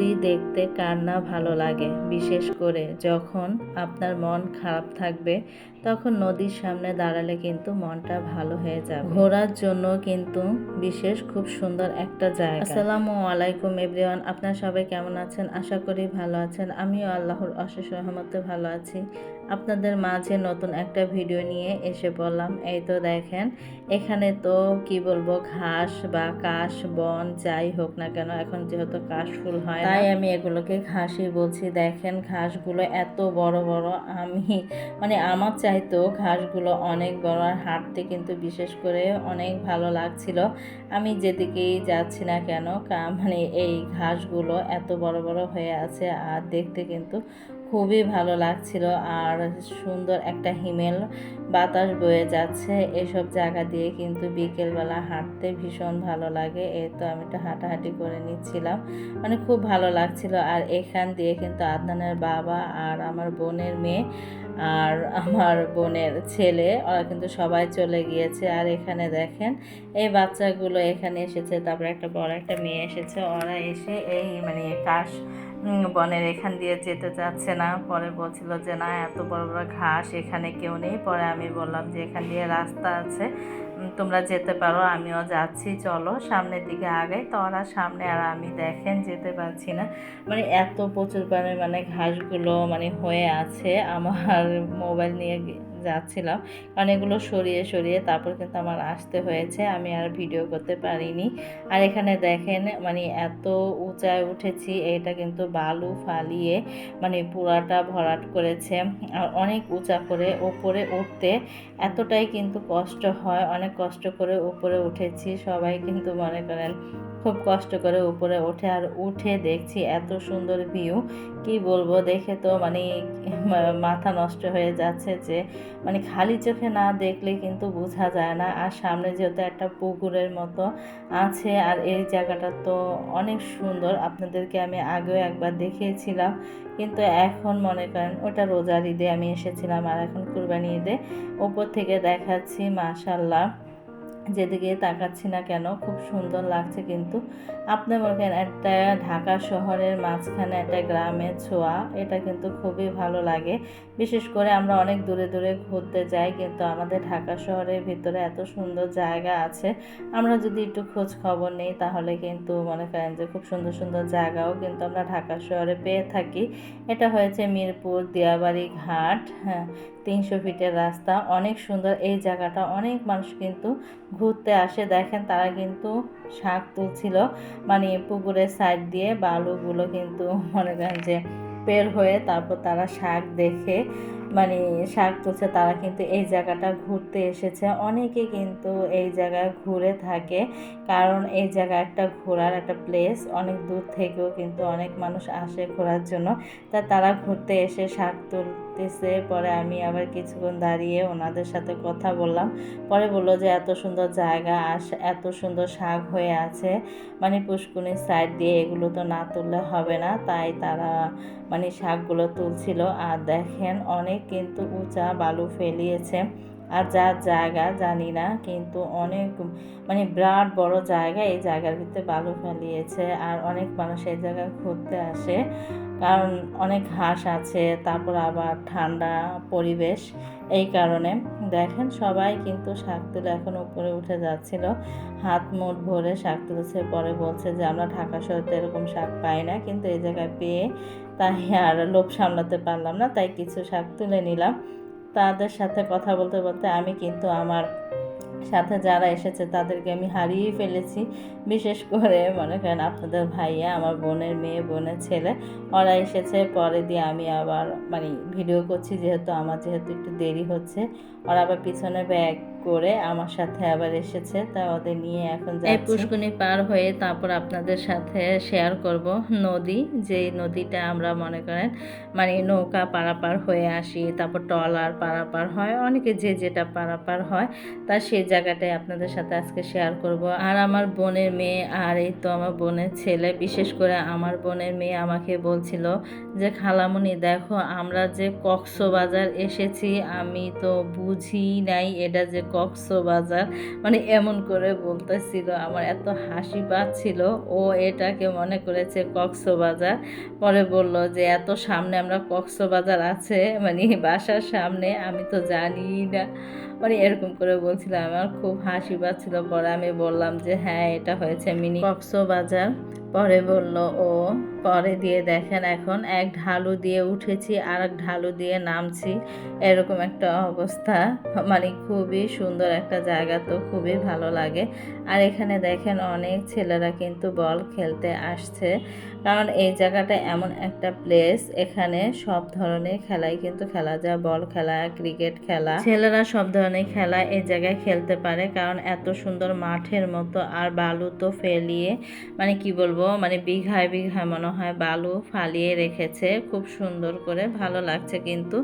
নদী দেখতে কার না ভালো লাগে। বিশেষ করে যখন আপনার মন খারাপ থাকবে, তখন নদীর সামনে দাঁড়ালে কিন্তু মনটা ভালো হয়ে যাবে। ঘোরার জন্য কিন্তু বিশেষ খুব সুন্দর একটা জায়গা। আসসালামু আলাইকুম এভরিওয়ান, আপনার সবাই কেমন আছেন? আশা করি ভালো আছেন। আমিও আল্লাহর অশেষ রহমতে ভালো আছি। আপনাদের মাঝে নতুন একটা ভিডিও নিয়ে এসে বললাম এই তো দেখেন, এখানে তো কি বলব, ঘাস বা কাশ, বন যাই হোক না কেন, এখন যেহেতু কাশ ফুল হয় তাই আমি এগুলোকে ঘাসই বলছি। দেখেন ঘাসগুলো এত বড় বড়, আমি মানে আমার চাইতো ঘাসগুলো অনেক বড় আর হাঁটতে কিন্তু বিশেষ করে অনেক ভালো লাগছিল। আমি যেদিকেই যাচ্ছি না কেন মানে এই ঘাসগুলো এত বড় বড় হয়ে আছে আর দেখতে কিন্তু খুবই ভালো লাগছিল আর সুন্দর একটা হিমেল বাতাস বয়ে যাচ্ছে। এসব জায়গা দিয়ে কিন্তু বিকেলবেলা হাঁটতে ভীষণ ভালো লাগে। এই তো আমি একটু হাঁটাহাঁটি করে নিচ্ছিলাম। মানে খুব ভালো লাগছিল। আর এখান দিয়ে কিন্তু আদনানের বাবা আর আমার বোনের মেয়ে আর আমার বোনের ছেলে, ওরা কিন্তু সবাই চলে গিয়েছে। আর এখানে দেখেন, এই বাচ্চাগুলো এখানে এসেছে। তারপরে একটা বড় একটা মেয়ে এসেছে। ওরা এসে এই মানে কাশ বনের এখান দিয়ে যেতে চাচ্ছে না। পরে বলছিল যে, না, এত বড় বড় ঘাস এখানে কেউ নেই। পরে আমি বললাম যে, এখান দিয়ে রাস্তা আছে। তোমরা যেতে পারো, আমিও যাচ্ছি। চলো, সামনের দিকে আগাই। তো ওরা সামনে, আর আমি দেখেন, যেতে পারছি না। মানে এত প্রচুর মানে ঘাসগুলো মানে হয়ে আছে। আমার মোবাইল নিয়ে যাচ্ছিলাম। কারণ এগুলো সরিয়ে সরিয়ে তারপর কিন্তু আমার আসতে হয়েছে। আমি আর ভিডিও করতে পারিনি। আর এখানে দেখেন মানে এত উঁচায় উঠেছি, এটা কিন্তু বালু ফালিয়ে মানে পুরাটা ভরাট করেছে। আর অনেক উঁচা করে ওপরে উঠতে এতটাই কিন্তু কষ্ট হয়। অনেক কষ্ট করে উপরে উঠেছি। সবাই কিন্তু মনে করেন খুব কষ্ট করে উপরে ওঠে আর উঠে দেখছি এত সুন্দর ভিউ কি বলব, দেখে তো মানে মাথা নষ্ট হয়ে যাচ্ছে যে মানে খালি চোখে না দেখলে কিন্তু বোঝা যায় না। আর সামনে যেহেতু একটা পুকুরের মতো আছে আর এই জায়গাটা তো অনেক সুন্দর, আপনাদেরকে আমি আগেও একবার দেখিয়েছিলাম। কিন্তু এখন মনে করেন ওটা রোজার ঈদে আমি এসেছিলাম আর এখন কুরবানি ঈদে। ওপর থেকে দেখাচ্ছি মাশাল্লাহ যেদিকে তাকাচ্ছি না কেন, খুব সুন্দর লাগছে কিন্তু। আপনি মনে করেন একটা ঢাকা শহরের মাঝখানে একটা গ্রামের ছোঁয়া, এটা কিন্তু খুবই ভালো লাগে। বিশেষ করে আমরা অনেক দূরে দূরে ঘুরতে যাই, কিন্তু আমাদের ঢাকা শহরের ভিতরে এত সুন্দর জায়গা আছে। আমরা যদি একটু খোঁজ খবর নিই, তাহলে কিন্তু মনে করেন যে খুব সুন্দর সুন্দর জায়গাও কিন্তু আমরা ঢাকা শহরে পেয়ে থাকি। এটা হয়েছে মিরপুর দিয়াবাড়ি ঘাট হ্যাঁ তিনশো ফিটের রাস্তা, অনেক সুন্দর। এই জায়গাটা অনেক মানুষ কিন্তু ঘুরতে আসে। দেখেন তারা কিন্তু শাক তুলছিল মানে পুকুরের সাইড দিয়ে বালুগুলো কিন্তু মনে করেন যে বের হয়ে তারপর তারা শাক দেখে মানে শাক তুলছে, তারা কিন্তু এই জায়গাটা ঘুরতে এসেছে। অনেকে কিন্তু এই জায়গায় ঘুরে থাকে, কারণ এই জায়গা একটা ঘোরার একটা প্লেস অনেক দূর থেকেও কিন্তু অনেক মানুষ আসে ঘোরার জন্য। তা তারা ঘুরতে এসে শাক তুলতেছে, পরে আমি আবার কিছুক্ষণ দাঁড়িয়ে ওনাদের সাথে কথা বললাম। পরে বলল যে, এত সুন্দর জায়গা, আস, এত সুন্দর শাক হয়ে আছে। মানে পুষ্কুনির সাইড দিয়ে এগুলো তো না তুললে হবে না। তাই তারা মানে শাকগুলো তুলছিল। আর দেখেন, অনেক কিন্তু উঁচা বালু ফেলিয়েছে। আর যার জায়গা জানি না, কিন্তু অনেক মানে বিরাট বড় জায়গা, এই জায়গার ভিতরে বালু ফেলিয়েছে। আর অনেক মানুষ এই জায়গায় ঘুরতে আসে। কারণ অনেক ঘাস আছে, তারপর আবার ঠান্ডা পরিবেশ। এই কারণে দেখেন সবাই কিন্তু শাক তুলে এখন উপরে উঠে যাচ্ছিল। হাত মুঠ ভরে শাক তুলেছে, পরে বলছে যে, আমরা ঢাকা শহরে এরকম শাক পাই না। কিন্তু এই জায়গায় পেয়ে তাই আর লোভ সামলাতে পারলাম না, তাই কিছু শাক তুলে নিলাম। তাদের সাথে কথা বলতে বলতে আমি কিন্তু আমার সাথে যারা এসেছে তাদেরকে আমি হারিয়ে ফেলেছি। বিশেষ করে মনে করেন আপনাদের ভাইয়া, আমার বোনের মেয়ে, বোনের ছেলে, ওরা এসেছে, পরে দিয়ে আমি আবার মানে ভিডিও করছি, যেহেতু আমার যেহেতু একটু দেরি হচ্ছে। ওরা আবার পিছনে ব্যাগ করে আমার সাথে আবার এসেছে তা ওদের নিয়ে এখন এই পুষ্কুনি পার হয়ে তারপর আপনাদের সাথে শেয়ার করব নদী যেই নদীটা আমরা মনে করেন মানে নৌকা পারাপার হয়ে আসি তারপর ট্রলার পারাপার হয় অনেকে যে যেটা পারাপার হয় তা সেই জায়গাটায় আপনাদের সাথে আজকে শেয়ার করব। আর আমার বোনের মেয়ে আর এই তো আমার বোনের ছেলে বিশেষ করে আমার বোনের মেয়ে আমাকে বলছিল যে খালামুনি দেখো আমরা যে কক্সবাজার এসেছি আমি তো বুঝি নাই এটা যে কক্সবাজার। মানে এমন করে বলতেছিল, আমার এত হাসি পাচ্ছিল। ও এটাকে মনে করেছে কক্সবাজার। পরে বলল যে, এত সামনে আমরা কক্সবাজার আছে মানে বাসার সামনে, আমি তো জানি না। মানে এরকম করে বলছিলাম আমার খুব হাসি পাচ্ছিল। পরে আমি বললাম যে হ্যাঁ এটা হয়েছে মিনি কক্সবাজার পরে বলল, ও, পরে দিয়ে দেখেন এখন এক ঢালু দিয়ে উঠেছি আর এক ঢালু দিয়ে নামছি। এরকম একটা অবস্থা। মানে খুবই সুন্দর একটা জায়গা তো, খুবই ভালো লাগে। আর এখানে দেখেন অনেক ছেলেরা কিন্তু বল খেলতে আসছে। কারণ এই জায়গাটা এমন একটা প্লেস এখানে সব ধরনের খেলাই কিন্তু খেলা যায়। বল খেলা ক্রিকেট খেলা। ছেলেরা সব ধরনের খেলা এই জায়গায় খেলতে পারে, কারণ এত সুন্দর মাঠের মতো। আর বালু তো ফেলিয়ে মানে কি বলব মানে বিঘায় বিঘায় মনে হয় বালু ফালিয়ে রেখেছে। খুব সুন্দর করে, ভালো লাগছে কিন্তু।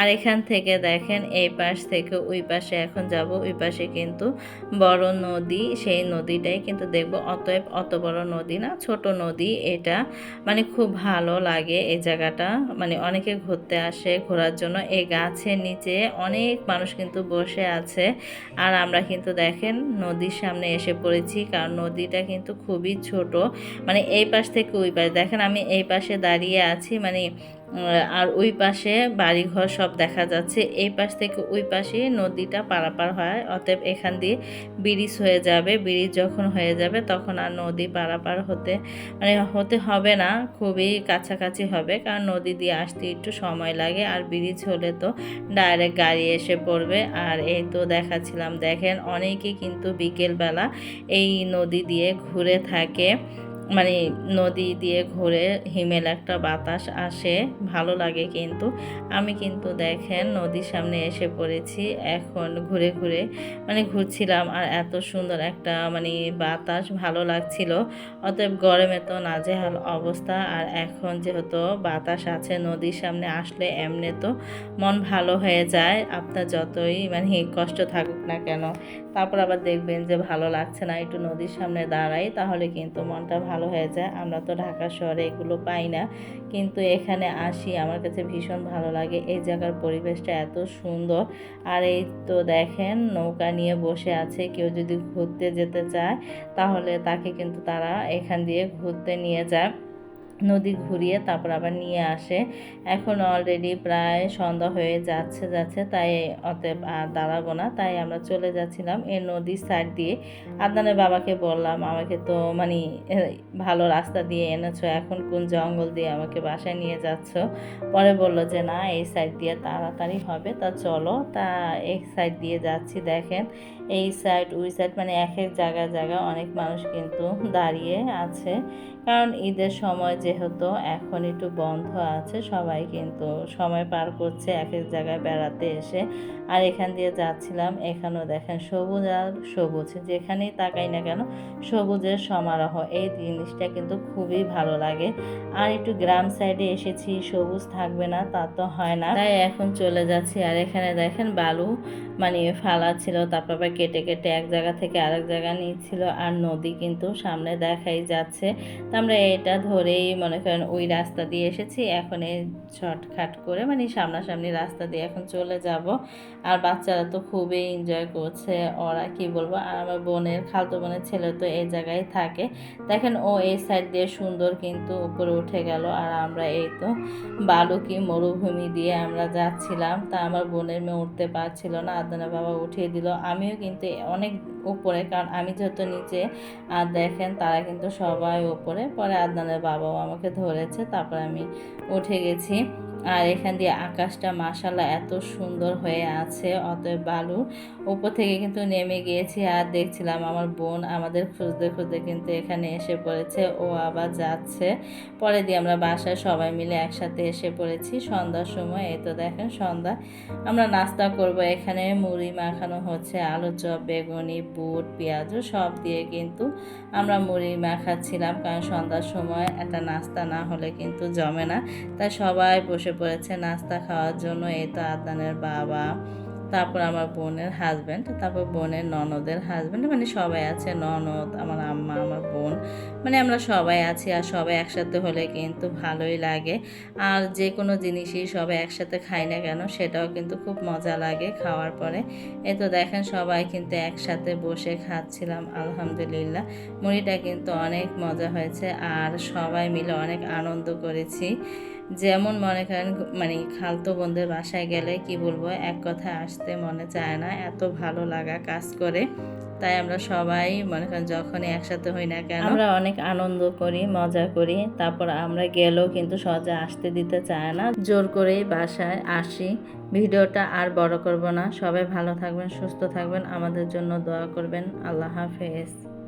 আর এখান থেকে দেখেন, এই পাশ থেকে ওই পাশে এখন যাব, ওই পাশে কিন্তু বড় নদী, সেই নদীটাই কিন্তু দেখব। অতএব অত বড় নদী না, ছোট নদী এটা। মানে খুব ভালো লাগে এই জায়গাটা। মানে অনেকে ঘুরতে আসে, ঘোরার জন্য। এই গাছের নিচে অনেক মানুষ কিন্তু বসে আছে। আর আমরা কিন্তু দেখেন নদীর সামনে এসে পড়েছি, কারণ নদীটা কিন্তু খুবই ছোট। মানে এই পাশ থেকে ওই পাশ। দেখেন আমি এই পাশে দাঁড়িয়ে আছি মানে আর ওই পাশে বাড়িঘর সব দেখা যাচ্ছে। এই পাশ থেকে ওই পাশে নদীটা পারাপার হয়, অতএব এখান দিয়ে ব্রিজ হয়ে যাবে। ব্রিজ যখন হয়ে যাবে তখন আর নদী পারাপার হতে মানে হতে হবে না, খুবই কাছাকাছি হবে। কারণ নদী দিয়ে আসতে একটু সময় লাগে আর ব্রিজ হলে তো ডাইরেক্ট গাড়ি এসে পড়বে। আর এই তো দেখাচ্ছিলাম, দেখেন অনেকে কিন্তু বিকেলবেলা এই নদী দিয়ে ঘুরে থাকে। মানে নদী দিয়ে ঘুরে হিমেল একটা বাতাস আসে, ভালো লাগে কিন্তু। আমি কিন্তু দেখেন নদীর সামনে এসে পড়েছি, এখন ঘুরে ঘুরে মানে ঘুরছিলাম আর এত সুন্দর একটা মানে বাতাস, ভালো লাগছিল। অতএব গরমে তো নাজেহাল অবস্থা আর এখন যেহেতু বাতাস আছে নদীর সামনে আসলে এমনি তো মন ভালো হয়ে যায়, আপনার যতই মানে কষ্ট থাকুক না কেন। তারপর আবার দেখবেন যে ভালো লাগছে না, একটু নদীর সামনে দাঁড়াই, তাহলে কিন্তু মনটা ভালো হয়ে যায়। আমরা তো ঢাকা শহরে এগুলো পাই না। কিন্তু এখানে আসি, আমার কাছে ভীষণ ভালো লাগে। এই জায়গার পরিবেশটা এত সুন্দর। আর এই তো দেখেন, নৌকা নিয়ে বসে আছে, কেউ যদি ঘুরতে যেতে চায়, তাহলে তাকে কিন্তু তারা এখান দিয়ে ঘুরতে নিয়ে যায়। নদী ঘুরিয়ে তারপর আবার নিয়ে আসে। এখন অলরেডি প্রায় সন্ধ্যা হয়ে যাচ্ছে যাচ্ছে, তাই অতএব আর দাঁড়াবো না, তাই আমরা চলে যাচ্ছিলাম এই নদীর সাইড দিয়ে। আদনানের বাবাকে বললাম, আমাকে তো মানে ভালো রাস্তা দিয়ে এনেছো, এখন কোন জঙ্গল দিয়ে আমাকে বাসায় নিয়ে যাচ্ছ? পরে বলল যে, না, এই সাইড দিয়ে তাড়াতাড়ি হবে, তা চলো, তা এক সাইড দিয়ে যাচ্ছি, দেখেন। এই সাইড ওই সাইড মানে এক এক জায়গা জায়গা অনেক মানুষ কিন্তু দাঁড়িয়ে আছে। কারণ ঈদের সময় যেহেতু এখন একটু বন্ধ আছে, সবাই কিন্তু সময় পার করছে, এক এক জায়গায় বেড়াতে এসে। আর এখান দিয়ে যাচ্ছিলাম, এখানেও দেখেন সবুজ আর সবুজ, যেখানেই তাকাই না কেন সবুজের সমারোহ। এই জিনিসটা কিন্তু খুবই ভালো লাগে। আর একটু গ্রাম সাইডে এসেছি, সবুজ থাকবে না, তা তো হয় না। তাই এখন চলে যাচ্ছি, আর এখানে দেখেন বালু মানে ফালা ছিল, তারপর আবার কেটে কেটে এক জায়গা থেকে আরেক জায়গা নিচ্ছিল, আর নদী কিন্তু সামনে দেখাই যাচ্ছে। তো আমরা এটা ধরেই মনে করেন ওই রাস্তা দিয়ে এসেছি, এখন এই শর্টকাট করে মানে সামনাসামনি রাস্তা দিয়ে এখন চলে যাব। আর বাচ্চারা তো খুবই এনজয় করছে, ওরা কি বলব, আর আমার বোনের খালতো বোনের ছেলে তো এই জায়গায় থাকে। দেখেন ও এই সাইড দিয়ে সুন্দর কিন্তু উপরে উঠে গেল, আর আমরা এই তো বালুকি মরুভূমি দিয়ে আমরা যাচ্ছিলাম। তা আমার বোনের মেয়ে উঠতে পারছিল না, আদানা বাবা উঠিয়ে দিল। আমিও কিন্তু অনেক উপরে, কারণ আমি যেহেতু নিচে আর দেখেন তারা কিন্তু সবাই উপরে। পরে আদনানের বাবাও আমাকে ধরেছে, তারপর আমি উঠে গেছি। আর এখান দিয়ে আকাশটা মাসাল্লাহ এত সুন্দর হয়ে আছে, অতএব বালু। উপর থেকে কিন্তু নেমে গিয়েছি আর দেখছিলাম আমার বোন আমাদের খুঁজতে খুঁজতে কিন্তু এখানে এসে পড়েছে, ও আবার যাচ্ছে। পরে দিয়ে আমরা বাসায় সবাই মিলে একসাথে এসে পড়েছি, সন্ধ্যার সময়, এই তো দেখেন সন্ধ্যা। আমরা নাস্তা করব এখানে, মুড়ি মাখানো হচ্ছে, আলু চপ, বেগুনি, বুট পেঁয়াজও সব দিয়ে কিন্তু আমরা মুড়ি মাখাচ্ছিলাম, কারণ সন্ধ্যার সময় একটা নাস্তা না হলে কিন্তু জমে না। তাই সবাই বসে পড়েছে নাস্তা খাওয়ার জন্য, এই তো আদানের বাবা, তারপর আমার বোনের হাজব্যান্ড তারপর বোনের ননদের হাজব্যান্ড মানে সবাই আছে, ননদ, আমার আম্মা, আমার বোন মানে আমরা সবাই আছি আর সবাই একসাথে হলে কিন্তু ভালোই লাগে। আর যে কোনো জিনিসই সবাই একসাথে খাই না কেন, সেটাও কিন্তু খুব মজা লাগে খাওয়ার পরে। এ তো দেখেন সবাই কিন্তু একসাথে বসে খাচ্ছিলাম, আলহামদুলিল্লাহ। মুড়িটা কিন্তু অনেক মজা হয়েছে আর সবাই মিলে অনেক আনন্দ করেছি। যেমন মনে করেন মানে খালতো বোনদের বাসায় গেলে কি বলব, এক কথা আসতে মনে চায় না, এত ভালো লাগা কাজ করে। তাই আমরা সবাই মনে করেন যখনই একসাথে হই না কেন আমরা অনেক আনন্দ করি, মজা করি। তারপর আমরা গেলেও কিন্তু সহজে আসতে দিতে চায় না। জোর করেই বাসায় আসি। ভিডিওটা আর বড় করব না। সবাই ভালো থাকবেন, সুস্থ থাকবেন। আমাদের জন্য দোয়া করবেন। আল্লাহ হাফেজ।